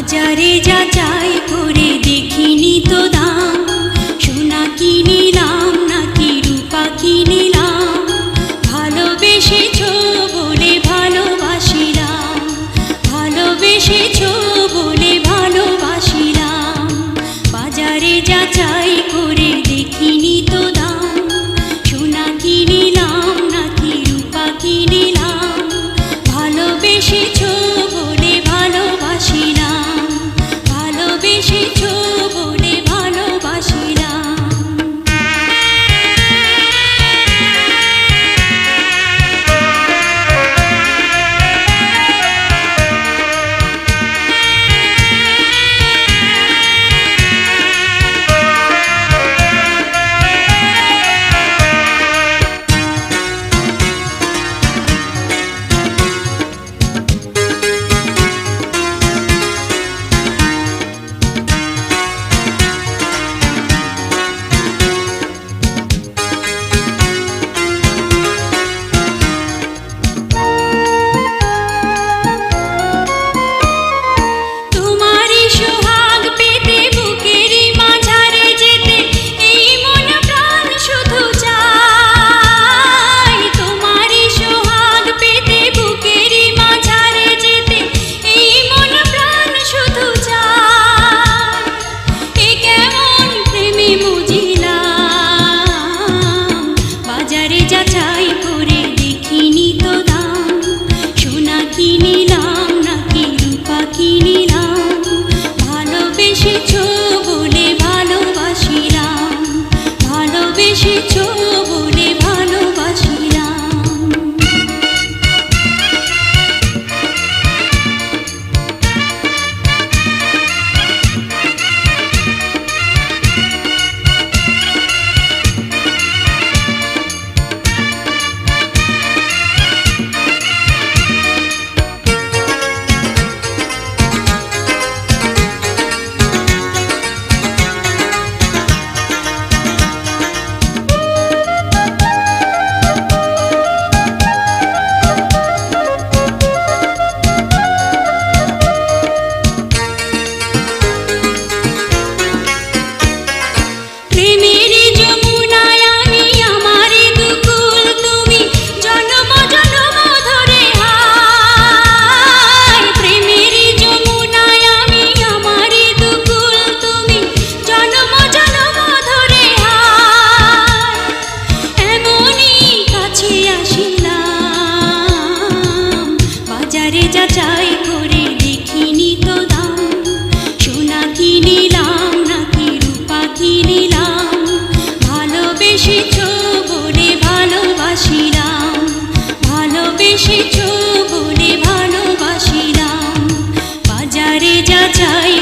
বাজারে যা যাই করে দেখি। বাজারে যাচাই করে বাজারে